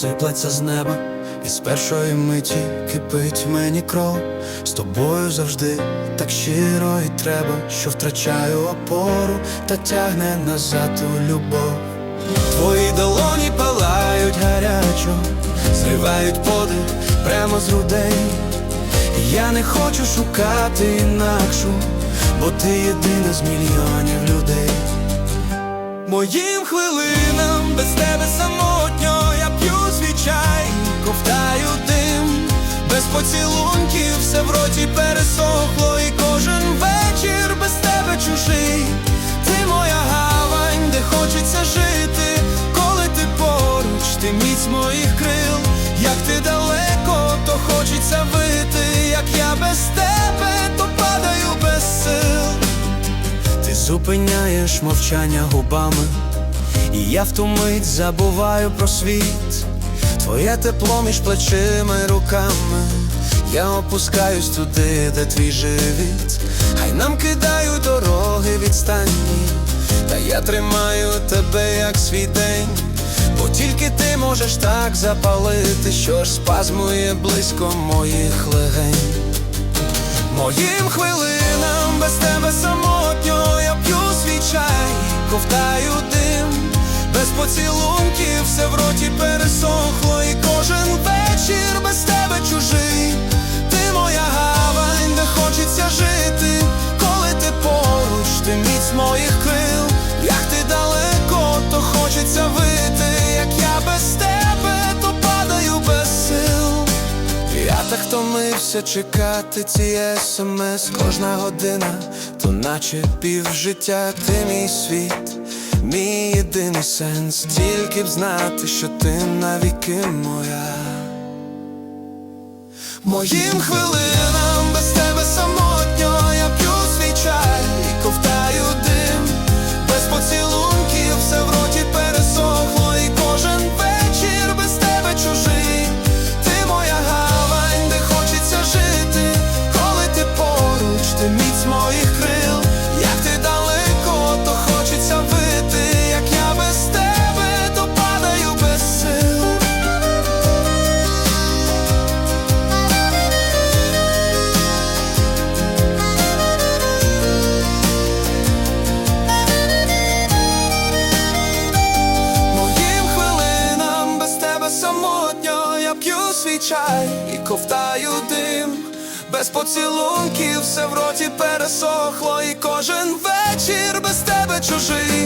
сиплеться з неба, і з першої миті кипить мені кров. З тобою завжди так щиро і треба, що втрачаю опору та тягне назад у любов. Твої долоні палають гарячо, зривають подих прямо з грудей. Я не хочу шукати інакшу, бо ти єдина з мільйонів людей. Моїм хвилинам без тебе самотньо я п'ю свій чай, ковтаю дим, без поцілунків все в роті пересохло, і кожен вечір без тебе чужий. Ти моя зупиняєш мовчання губами, і я в ту мить забуваю про світ. Твоє тепло між плечима і руками. Я опускаюсь туди, де твій живіт. Хай нам кидають дороги відстанні, та я тримаю тебе як свій день. Бо тільки ти можеш так запалити, що ж спазмує близько моїх легень. Моїм хвилинам втомився чекати ці смс Кожна година, то наче пів життя, ти мій світ, мій єдиний сенс, тільки б знати, що ти навіки моя. Моїм хвилинам чай і ковтаю дим, без поцілунків все в роті пересохло, і кожен вечір без тебе чужий.